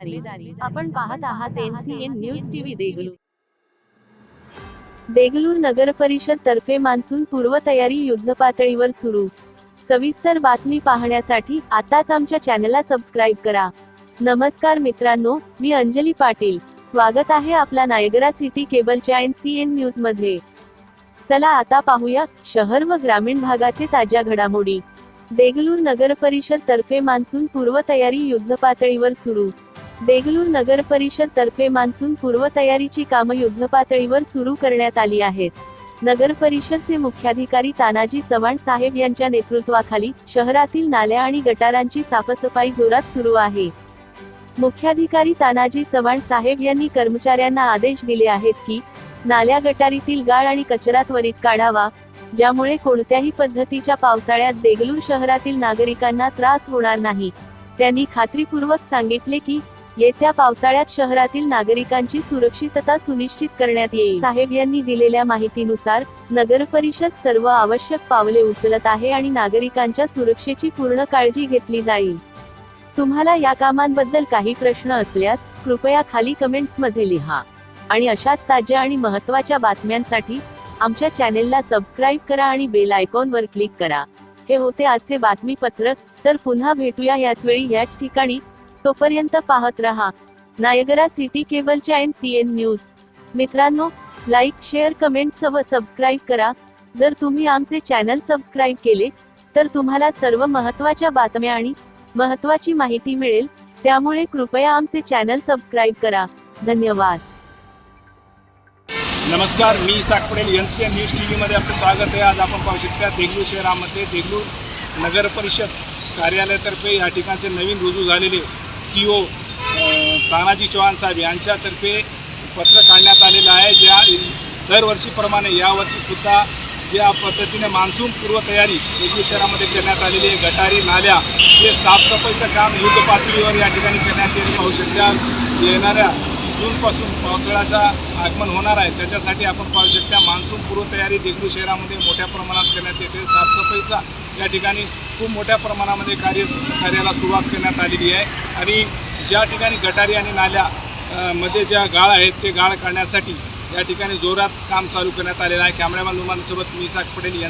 आपण पाहत आहात NCN news TV Degloor. Degloor नगर परिषद तर्फे मान्सून पूर्वतयारी युद्धपातळीवर सुरू. सविस्तर बातमी पाहण्यासाठी आताच आमच्या चॅनलला सबस्क्राईब करा. नमस्कार मित्रांनो मी अंजली पाटील. स्वागत आहे आपला नायगरा सिटी केबलच्या एन सी एन न्यूजमध्ये चला आता पाहूया शहर व ग्रामीण भागाचे ताज्या घडामोडी. देगलूर नगर परिषद तर्फे मान्सून पूर्वतयारी युद्धपातळीवर सुरू. देगलूर नगर परिषद तर्फे मान्सून पूर्वतयारीची कामं युद्धपातळीवर सुरू करण्यात आली आहेत. नगर परिषदचे मुख्याधिकारी तानाजी चव्हाण साहेब यांच्या नेतृत्वाखाली शहरातील नाल्या आणि गटारांची साफसफाई जोरात सुरू आहे. मुख्याधिकारी तानाजी चव्हाण साहेब यांनी कर्मचाऱ्यांना आदेश दिले आहेत की नाल्या गटारीतील गाळ आणि कचरा त्वरित काढावा ज्यामुळे कोणत्याही पद्धतीच्या पावसाळ्यात देगलूर शहरातील नागरिकांना त्रास होणार नाही. त्यांनी खात्रीपूर्वक सांगितले की येत्या पावसाळ्यात शहरातील नागरिकांची सुरक्षितता सुनिश्चित करण्यात येईल. साहेब यांनी दिलेल्या माहितीनुसार नगर परिषद सर्व आवश्यक पावले उचलत आहे आणि नागरिकांच्या सुरक्षेची पूर्ण काळजी घेतली जाईल. तुम्हाला या कामांबद्दल काही प्रश्न असल्यास कृपया खाली कमेंट्समध्ये लिहा. आणि अशाच ताज्या आणि महत्त्वाच्या बातम्यांसाठी आमच्या चॅनेलला सबस्क्राईब करा आणि बेल आयकॉनवर क्लिक करा. हे होते आजचे बातमीपत्रक तर पुन्हा भेटूया याच वेळी याच ठिकाणी. तोपर्यंत पाहत रहा. नायगरा सिटी केबलच्या एन सी एन न्यूज. मित्रांनो लाईक शेअर कमेंट सव सबस्क्राईब करा. जर तुम्ही आमचे चॅनल सबस्क्राईब केले तर तुम्हाला सर्व महत्त्वाच्या बातम्या आणि महत्त्वाची माहिती मिळेल. त्यामुळे कृपया आमचे चॅनल सबस्क्राईब करा. धन्यवाद. नमस्कार मी Isak Patel N C N news T व्हीमध्ये आपलं स्वागत आहे. आज आपण पाहू शकता देगलू शहरामध्ये देगलू नगर परिषद कार्यालयातर्फे या ठिकाणचे नवीन रुजू झालेले सी ओ तानाजी चव्हाण साहेब यांच्यातर्फे पत्र काढण्यात आलेलं आहे. ज्या दरवर्षीप्रमाणे यावर्षीसुद्धा ज्या पद्धतीने मान्सून पूर्वतयारी एकवीस शहरामध्ये करण्यात आलेली आहे. गटारी नाल्या हे साफसफाईचं काम युद्ध पातळीवर या ठिकाणी करण्यात येईल. पाहू शकत्या येणाऱ्या जूनपासून पावसाळ्याचं आगमन होणार आहे. त्याच्यासाठी आपण पाहू शकता मान्सून पूर्वतयारी देगलू शहरामध्ये मोठ्या प्रमाणात करण्यात येते. साफसफाईचा या ठिकाणी खूप मोठ्या प्रमाणामध्ये कार्य कार्याला सुरुवात करण्यात आलेली आहे. आणि ज्या ठिकाणी गटारी आणि नाल्या मध्ये ज्या गाळ आहेत ते गाळ काढण्यासाठी या ठिकाणी जोरात काम चालू करण्यात आलेलं आहे. कॅमेरामॅन नुमानसोबत मी साग पटेल यांना